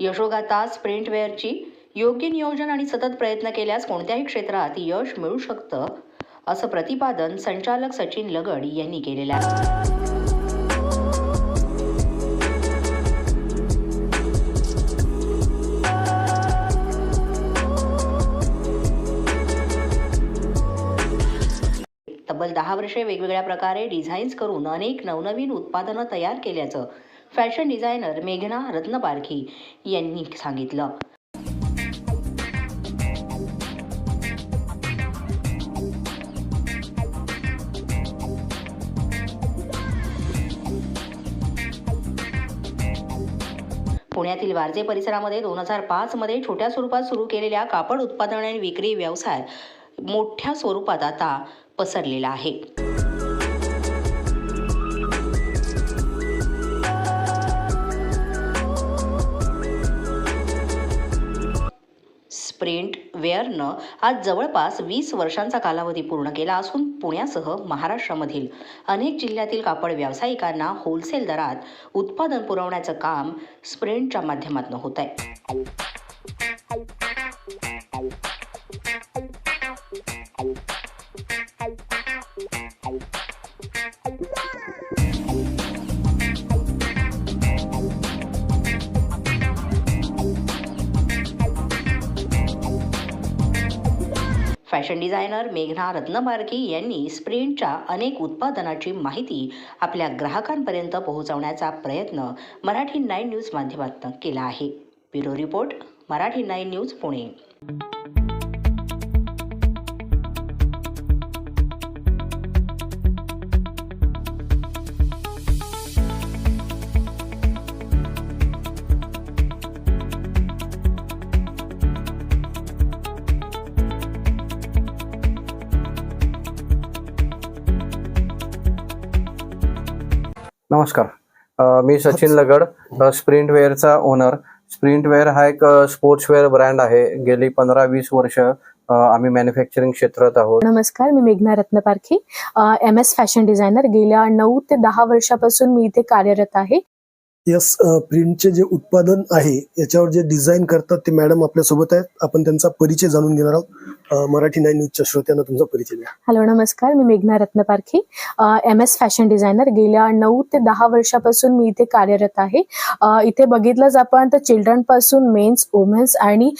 यशोगातास प्रिंटवेअरची योग्य नियोजन आणि सतत प्रयत्न केल्यास कोणत्याही क्षेत्रात यश मिळू शकतं असं प्रतिपादन संचालक सचिन लगड यांनी केलेलं आहे. तब्बल दहा वर्षे वेगवेगळ्या प्रकारे डिझाईन्स करून अनेक नवनवीन उत्पादनं तयार केल्याचं फॅशन डिझायनर मेघना रत्नपारखी यांनी सांगितलं. पुण्यातील वारजे परिसरामध्ये दोन हजार पाचमध्ये छोट्या स्वरूपात सुरू केलेल्या कापड उत्पादन आणि विक्री व्यवसाय मोठ्या स्वरूपात आता पसरलेला आहे. वेअरनं आज जवळपास वीस वर्षांचा कालावधी पूर्ण केला असून पुण्यासह महाराष्ट्रामधील अनेक जिल्ह्यातील कापड व्यावसायिकांना होलसेल दरात उत्पादन पुरवण्याचं काम स्प्रेंटच्या माध्यमातून होत आहे फॅशन डिझायनर मेघना रत्नबारकी यांनी स्प्रिंटच्या अनेक उत्पादनाची माहिती आपल्या ग्राहकांपर्यंत पोहोचवण्याचा प्रयत्न मराठी नाईन न्यूज माध्यमातून केला आहे. Bureau report Marathi nine news Pune. नमस्कार. मी सचिन लगड स्प्रिंट वेअरचा ओनर स्प्रिंट वेअर हा एक स्पोर्ट्स वेअर ब्रँड आहे. गेली पंधरा वीस वर्ष आम्ही मॅन्युफॅक्चरिंग क्षेत्रात आहोत. नमस्कार मी मेघना Ratnaparkhi M S fashion designer गेल्या नऊ ते दहा वर्षापासून मी इथे कार्यरत आहे. यस प्रिंटचे जे उत्पादन आहे याच्यावर जे डिझाईन करतात ते मॅडम आपल्यासोबत आहेत. आपण त्यांचा परिचय जाणून घेणार आहोत. मराठी नाईन न्यूजच्या श्रोत्यांना तुमचा परिचय द्या. हॅलो नमस्कार. मी मेघना Ratnaparkhi. M S fashion designer गेल्या नऊ ते दहा वर्षापासून मी इथे कार्यरत आहे. इथे बघितलंच आपण तर चिल्ड्रनपासून मेन्स वुमेन्स आणि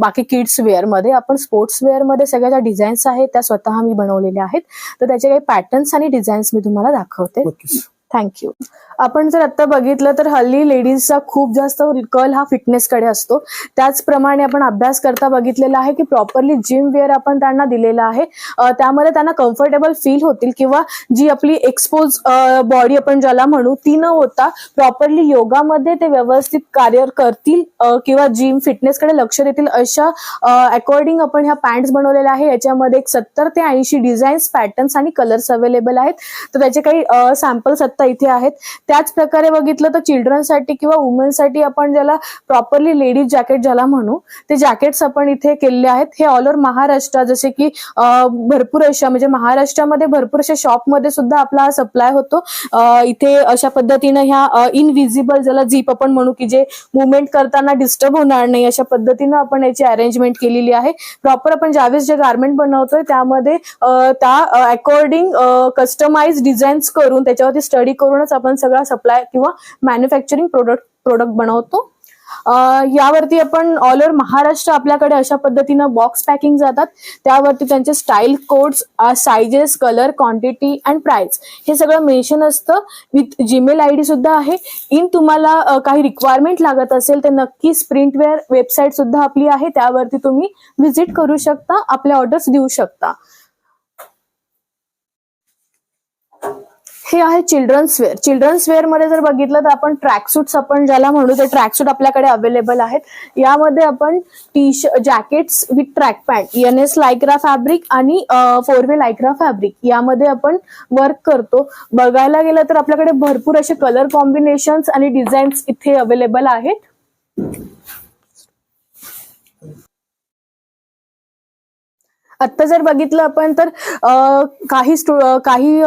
बाकी किड्स वेअरमध्ये आपण स्पोर्ट्स वेअरमध्ये सगळ्या ज्या डिझाईन्स आहेत त्या स्वतः मी बनवलेल्या आहेत. तर त्याचे काही पॅटर्न्स आणि डिझाईन्स मी तुम्हाला दाखवते. थँक्यू आपण जर आता बघितलं तर हल्ली लेडीजचा खूप जास्त कल हा फिटनेसकडे असतो. त्याचप्रमाणे आपण अभ्यास करता बघितलेला आहे की प्रॉपरली जिम वेअर आपण त्यांना दिलेला आहे. त्यामध्ये त्यांना कम्फर्टेबल फील होतील किंवा जी आपली एक्सपोज बॉडी आपण ज्याला म्हणू ती न होता प्रॉपरली योगामध्ये ते व्यवस्थित कार्य करतील किंवा जिम फिटनेसकडे लक्ष देतील अशा अकॉर्डिंग आपण ह्या पॅन्ट्स बनवलेल्या आहे. याच्यामध्ये एक सत्तर ते ऐंशी डिझाईन्स पॅटर्न्स आणि कलर्स अवेलेबल आहेत. तर त्याचे काही सॅम्पल्स आता इथे आहेत. त्याच प्रकारे बघितलं तर चिल्ड्रनसाठी किंवा वुमेनसाठी आपण ज्याला प्रॉपरली लेडीज जॅकेट ज्याला म्हणू ते जॅकेट्स आपण इथे केलेले आहेत. हे ऑल ओव्हर महाराष्ट्र जसे की भरपूर अशा म्हणजे महाराष्ट्रामध्ये भरपूर अशा शॉपमध्ये सुद्धा आपला हा सप्लाय होतो. इथे अशा पद्धतीनं ह्या इनविजिबल ज्याला झीप आपण म्हणू की जे मुवमेंट करताना डिस्टर्ब होणार नाही अशा पद्धतीनं आपण याची अरेंजमेंट केलेली आहे. प्रॉपर आपण ज्यावेळेस जे गार्मेंट बनवतोय त्यामध्ये त्या अकॉर्डिंग कस्टमाइज डिझाईन्स करून त्याच्यावरती स्टडी करूनच आपण सगळा सप्लाय किंवा मॅन्युफॅक्चरिंग प्रोडक्ट प्रोडक्ट बनवतो. यावरती आपण ऑल ओव्हर महाराष्ट्र आपल्याकडे अशा पद्धतीनं बॉक्स पॅकिंग जातात. त्यावरती त्यांचे style codes sizes colour quantity and price हे सगळं मेन्शन असतं. विथ जीमेल आय डी सुद्धा आहे. इन तुम्हाला काही रिक्वायरमेंट लागत असेल तर नक्की प्रिंटवेअर वेबसाईट सुद्धा आपली आहे. त्यावरती तुम्ही व्हिजिट करू शकता आपल्या ऑर्डर्स देऊ शकता. हे आहे चिल्ड्रन्स वेअर चिल्ड्रन्स वेअरमध्ये जर बघितलं तर आपण ट्रॅकसूट्स आपण ज्याला म्हणू ते ट्रॅकसूट आपल्याकडे अवेलेबल आहेत. यामध्ये आपण T jackets with track pant N S Lycra fabric आणि फोर वे लायक्रा फॅब्रिक यामध्ये आपण वर्क करतो. बघायला गेलं तर आपल्याकडे भरपूर असे कलर कॉम्बिनेशन्स आणि डिझाईन्स इथे अवेलेबल आहेत. आत्ता जर बघितलं आपण तर काही स्टु काही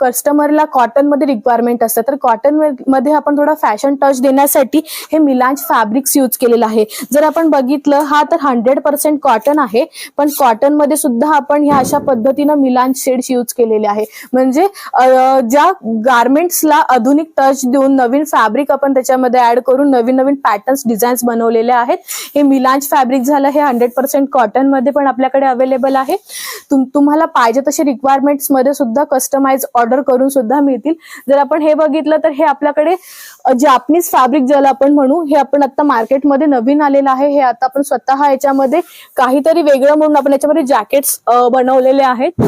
कस्टमरला कॉटनमध्ये रिक्वायरमेंट असतात तर कॉटनमध्ये आपण थोडा फॅशन टच देण्यासाठी हे मिलांज फॅब्रिक्स यूज केलेलं आहे. जर आपण बघितलं हा तर हंड्रेड पर्सेंट कॉटन आहे. पण कॉटनमध्ये सुद्धा आपण ह्या अशा पद्धतीनं मिलांज शेड्स यूज केलेले आहे. म्हणजे ज्या गार्मेंट्सला आधुनिक टच देऊन नवीन फॅब्रिक आपण त्याच्यामध्ये ऍड करून नवीन नवीन पॅटर्न्स डिझाईन्स बनवलेले आहेत हे मिलांज फॅब्रिक झालं हे हंड्रेड पर्सेंट कॉटनमध्ये पण आपल्याकडे अवेलेबल आहे. तुम तुम्हाला पाहिजे तसे रिक्वायरमेंट्समध्ये सुद्धा कस्टमाइज ऑर्डर करून सुद्धा मिळतील. जर आपण हे बघितलं तर हे आपल्याकडे जापनीज फॅब्रिक ज्याला आपण म्हणू हे आपण आता मार्केटमध्ये नवीन आलेलं आहे. हे आता आपण स्वतः याच्यामध्ये काहीतरी वेगळं म्हणून आपण याच्यामध्ये जॅकेट्स बनवलेले आहेत.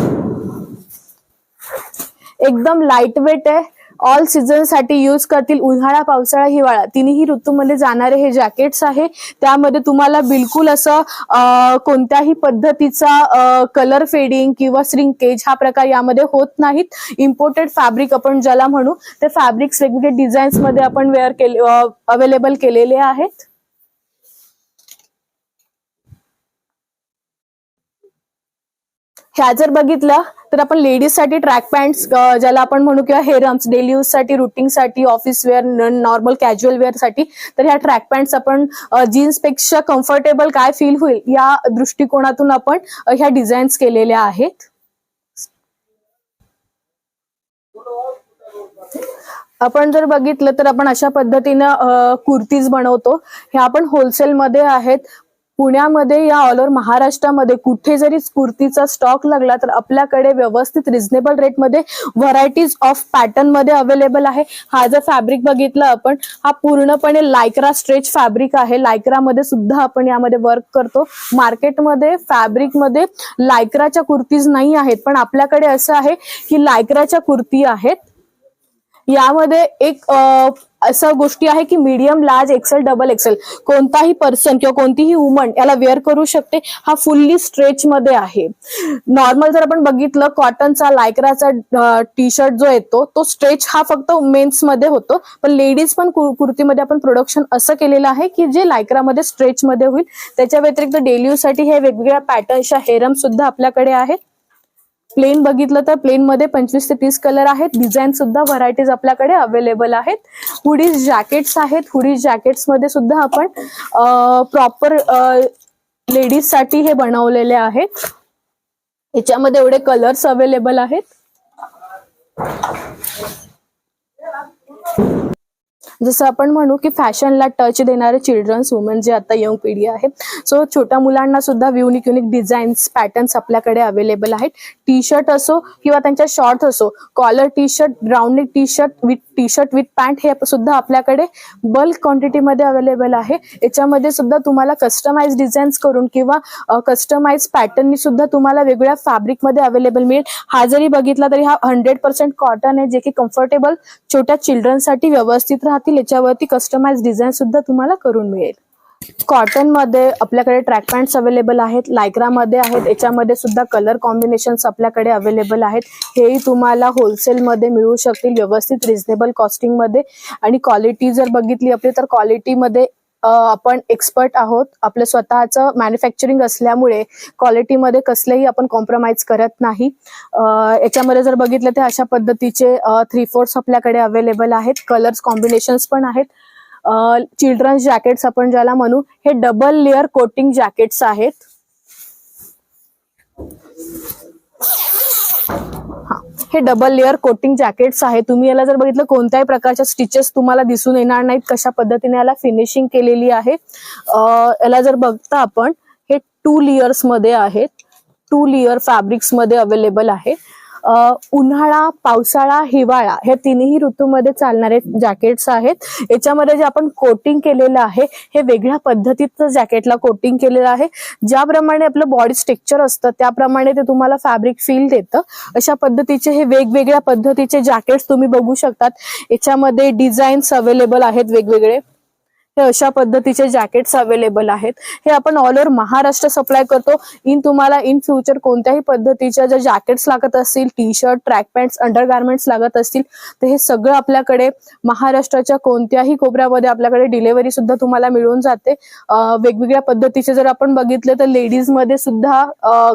एकदम लाइट वेट आहे. ऑल सीझनसाठी युज करतील. उन्हाळा पावसाळा हिवाळा. तिन्ही ऋतूमध्ये जाणारे हे जॅकेट्स आहे. त्यामध्ये तुम्हाला बिलकुल असं कोणत्याही पद्धतीचा कलर फेडिंग किंवा श्रिंकेज हा प्रकार यामध्ये होत नाहीत. इम्पोर्टेड फॅब्रिक आपण ज्याला म्हणू ते फॅब्रिक्स वेगवेगळे डिझाईन्समध्ये आपण वेअर केले अवेलेबल केलेले आहेत. ह्या जर बघितलं तर आपण लेडीजसाठी ट्रॅक पॅन्ट ज्याला आपण म्हणू किंवा हेरम्स डेली यूजसाठी साठी रुटीन साठी ऑफिस वेअर नॉर्मल कॅज्युअल वेअरसाठी तर ह्या ट्रॅक पॅन्ट्स आपण जीन्सपेक्षा कम्फर्टेबल काय फील होईल या दृष्टिकोनातून आपण ह्या डिझाईन्स केलेल्या आहेत. आपण जर बघितलं तर आपण अशा पद्धतीनं कुर्तीज बनवतो. ह्या आपण होलसेलमध्ये आहेत. पुण्यामध्ये या ऑल ओव्हर महाराष्ट्रामध्ये कुठे जरी कुर्तीचा स्टॉक लागला तर आपल्याकडे व्यवस्थित रिझनेबल रेटमध्ये व्हरायटीज ऑफ पॅटर्नमध्ये अवेलेबल आहे. हा जर फॅब्रिक बघितला आपण हा पूर्णपणे लायक्रा स्ट्रेच फॅब्रिक आहे. लायक्रामध्ये सुद्धा आपण यामध्ये वर्क करतो. मार्केटमध्ये फॅब्रिकमध्ये लायक्राच्या कुर्तीज नाही आहेत पण आपल्याकडे असं आहे की लायक्राच्या कुर्ती आहेत. यामध्ये एक असं गोष्टी आहे की medium large XL double XL कोणताही पर्सन किंवा कोणतीही वुमन याला वेअर करू शकते. हा फुल्ली स्ट्रेच मध्ये आहे. नॉर्मल जर आपण बघितलं कॉटनचा लायक्राचा टी शर्ट जो येतो तो स्ट्रेच हा फक्त मेन्समध्ये होतो. पण लेडीज पण कुर्तीमध्ये आपण प्रोडक्शन असं केलेलं आहे की जे लायक्रामध्ये स्ट्रेच मध्ये होईल. त्याच्या व्यतिरिक्त डेली साठी हे वेगवेगळ्या पॅटर्नच्या हेरम सुद्धा आपल्याकडे आहेत. प्लेन बघितलं तर प्लेन मध्ये पंचवीस ते तीस कलर आहेत. डिझाईन सुद्धा व्हरायटीज आपल्याकडे अवेलेबल आहेत. हुडीज जॅकेट्स आहेत. हुडीज जॅकेट्समध्ये सुद्धा आपण प्रॉपर लेडीजसाठी हे बनवलेले आहेत. याच्यामध्ये एवढे कलर्स अवेलेबल आहेत. जसं आपण म्हणू की फॅशनला टच देणारे चिल्ड्रन्स वुमन जे आता यंग पिढी आहे सो छोट्या मुलांना सुद्धा युनिक युनिक डिझाईन्स पॅटर्न्स आपल्याकडे अवेलेबल आहेत. टी शर्ट असो किंवा त्यांच्या शॉर्ट असो collar T shirt round T shirt with T shirt with pant हे सुद्धा आपल्याकडे बल्क क्वांटिटीमध्ये अवेलेबल आहे. याच्यामध्ये सुद्धा तुम्हाला कस्टमाइज डिझाईन्स करून किंवा कस्टमाइज पॅटर्ननी सुद्धा तुम्हाला वेगवेगळ्या फॅब्रिकमध्ये अवेलेबल मिळेल. हा जरी बघितला तरी हा हंड्रेड पर्सेंट कॉटन आहे जे की कम्फर्टेबल छोट्या चिल्ड्रनसाठी व्यवस्थित राहतील याच्यावरती कस्टमाइज डिझाईन सुद्धा तुम्हाला करून मिळेल. कॉटनमध्ये आपल्याकडे ट्रॅक पॅन्ट अवेलेबल आहेत लायक्रामध्ये आहेत याच्यामध्ये सुद्धा कलर कॉम्बिनेशन्स आपल्याकडे अवेलेबल आहेत. हेही तुम्हाला होलसेलमध्ये मिळू शकतील व्यवस्थित रिझनेबल कॉस्टिंगमध्ये. आणि क्वालिटी जर बघितली आपली तर क्वालिटीमध्ये आपण एक्सपर्ट आहोत. आपलं स्वतःचं मॅन्युफॅक्चरिंग असल्यामुळे क्वालिटीमध्ये कसलेही आपण कॉम्प्रोमाइज करत नाही. याच्यामध्ये जर बघितलं तर अशा पद्धतीचे थ्री फोर्स आपल्याकडे अवेलेबल आहेत. कलर्स कॉम्बिनेशन्स पण आहेत. चिल्ड्रन्स जॅकेट्स आपण ज्याला म्हणू हे डबल लेअर कोटिंग जॅकेट्स आहेत. हे डबल लेअर कोटिंग जॅकेट्स आहे तुम्ही याला जर बघितलं कोणत्याही प्रकारच्या स्टिचेस तुम्हाला दिसून येणार नाहीत. कशा पद्धतीने याला फिनिशिंग केलेली आहे. याला जर बघता आपण हे टू लेयर्समध्ये आहेत. टू लेअर फॅब्रिक्समध्ये अवेलेबल आहे. उन्हाळा पावसाळा हिवाळा हे तिन्ही ऋतूमध्ये चालणारे जॅकेट्स आहेत. याच्यामध्ये जे आपण कोटिंग केलेलं आहे हे वेगळ्या पद्धतीचं जॅकेटला कोटिंग केलेलं आहे. ज्याप्रमाणे आपलं बॉडी स्ट्रक्चर असतं त्याप्रमाणे ते तुम्हाला फॅब्रिक फील देतं. अशा पद्धतीचे हे वेगवेगळ्या पद्धतीचे जॅकेट्स तुम्ही बघू शकतात. याच्यामध्ये डिझाईन्स अवेलेबल आहेत वेगवेगळे. हे अशा पद्धतीचे जॅकेट्स अवेलेबल आहेत. हे आपण ऑल ओव्हर महाराष्ट्र सप्लाय करतो. इन तुम्हाला इन फ्युचर कोणत्याही पद्धतीच्या जर जॅकेट्स लागत असतील T shirt track pants under garments लागत असतील तर हे सगळं आपल्याकडे महाराष्ट्राच्या कोणत्याही कोपऱ्यामध्ये आपल्याकडे डिलेवरी सुद्धा तुम्हाला मिळून जाते. वेगवेगळ्या पद्धतीचे जर आपण बघितले तर लेडीजमध्ये सुद्धा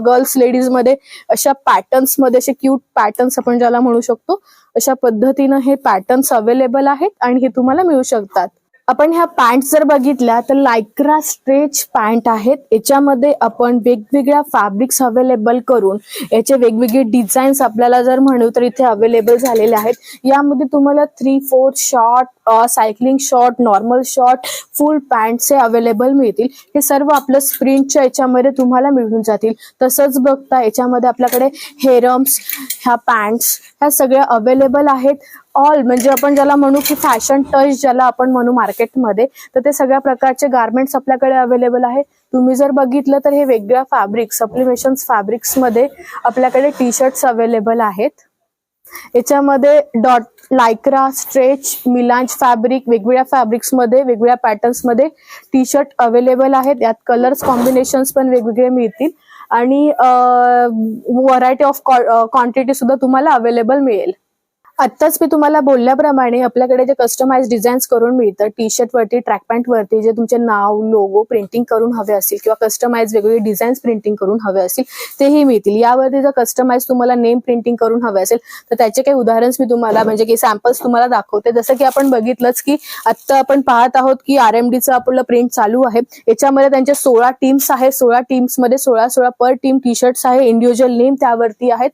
गर्ल्स लेडीजमध्ये अशा पॅटर्न्समध्ये असे क्यूट पॅटर्न्स आपण ज्याला म्हणू शकतो अशा पद्धतीनं हे पॅटर्न्स अवेलेबल आहेत आणि हे तुम्हाला मिळू शकतात. आपण ह्या पॅन्ट जर बघितल्या तर लायक्रा स्ट्रेच पॅन्ट आहेत. याच्यामध्ये आपण वेगवेगळ्या फॅब्रिक्स अवेलेबल करून याचे वेगवेगळे डिझाईन्स आपल्याला जर म्हणू तर इथे अवेलेबल झालेले आहेत. यामध्ये तुम्हाला three four short cycling short normal short full pants हे अवेलेबल मिळतील. हे सर्व आपलं स्प्रिंटच्या याच्यामध्ये तुम्हाला मिळून जातील. तसंच बघता याच्यामध्ये आपल्याकडे हेरम्स ह्या पॅन्ट्स ह्या सगळ्या अवेलेबल आहेत. ऑल म्हणजे आपण ज्याला म्हणू की फॅशन टच ज्याला आपण म्हणू मार्केटमध्ये तर ते सगळ्या प्रकारचे गार्मेंट्स आपल्याकडे अवेलेबल आहे. तुम्ही जर बघितलं तर हे वेगळ्या फॅब्रिक सप्लिमेशन फॅब्रिक्समध्ये आपल्याकडे टी शर्ट्स अवेलेबल आहेत. याच्यामध्ये dot Lycra stretch melange fabric वेगवेगळ्या फॅब्रिक्समध्ये वेगवेगळ्या पॅटर्न्समध्ये टी शर्ट अवेलेबल आहेत. यात कलर्स कॉम्बिनेशन्स पण वेगवेगळे मिळतील. आणि व्हरायटी ऑफ क्वांटिटी सुद्धा तुम्हाला अवेलेबल मिळेल. आत्ताच मी तुम्हाला बोलल्याप्रमाणे आपल्याकडे जे कस्टमाइज डिझाईन्स करून मिळतं टी शर्ट वरती ट्रॅक पॅन्ट वरती जे तुमचे नाव लोगो प्रिंटिंग करून हवे असतील किंवा कस्टमाइज वेगवेगळे डिझाईन्स प्रिंटिंग करून हवे असतील तेही मिळतील. यावरती जर कस्टमाइज तुम्हाला नेम प्रिंटिंग करून हवे असेल तर त्याचे काही उदाहरण मी तुम्हाला म्हणजे की सॅम्पल्स तुम्हाला दाखवते. जसं की आपण बघितलंच की आत्ता आपण पाहत आहोत की आर एम डीचं आपलं प्रिंट चालू आहे. याच्यामध्ये त्यांचे सोळा टीम्स आहे सोळा टीम्समध्ये सोळा सोळा पर टीम टी शर्ट्स आहे. इंडिव्हिज्युअल नेम त्यावरती आहेत.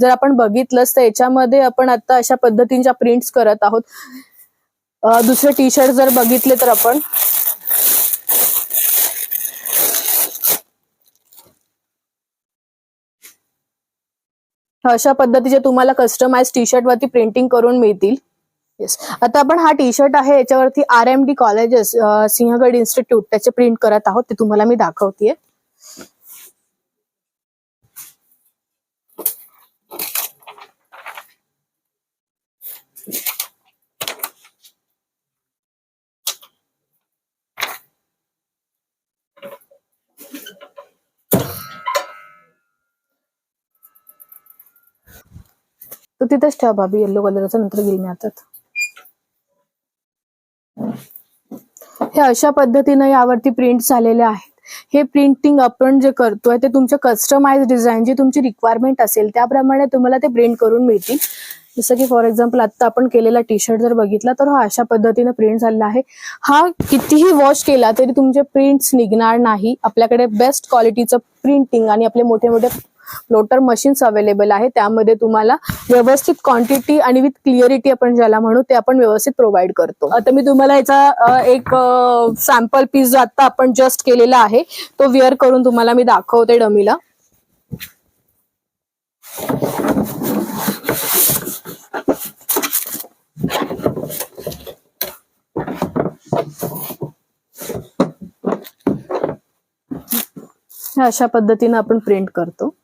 जर आपण बघितलंच तर याच्यामध्ये आपण आता अशा पद्धतीच्या प्रिंट्स करत आहोत. दुसरे टी शर्ट जर बघितले तर आपण. अशा पद्धतीचे तुम्हाला कस्टमाइज टी शर्ट वरती प्रिंटिंग करून मिळतील. येस आता आपण हा टी शर्ट आहे याच्यावरती R M D colleges Sinhgad institute त्याचे प्रिंट करत आहोत ते तुम्हाला मी दाखवतेय. तर तिथेच ठेवा भाभी येल्लो कलरचा नंतर घेईल मी हातात हे अशा पद्धतीने यावरती प्रिंट झालेले आहेत. हे प्रिंटिंग आपण जे करतोय ते तुमच्या कस्टमाइज डिझाईन जी तुमची रिक्वायरमेंट असेल त्याप्रमाणे तुम्हाला ते प्रिंट करून मिळतील. जसं की फॉर एक्झाम्पल आता आपण केलेला टी शर्ट जर बघितला तर हा अशा पद्धतीने प्रिंट झालेला आहे. हा कितीही वॉश केला तरी तुमचे प्रिंट्स निघणार नाही. आपल्याकडे बेस्ट क्वालिटीचं प्रिंटिंग आणि आपले मोठे मोठे फ्लोटर मशीन्स अवेलेबल आहे. त्यामध्ये तुम्हाला व्यवस्थित क्वांटिटी आणि विथ क्लिअरिटी आपण ज्याला म्हणू ते आपण व्यवस्थित प्रोव्हाइड करतो. आता मी तुम्हाला याचा एक सॅम्पल पीस जो आता आपण जस्ट केलेला आहे तो वेअर करून तुम्हाला मी दाखवते डमीला. अशा पद्धतीने आपण प्रिंट करतो.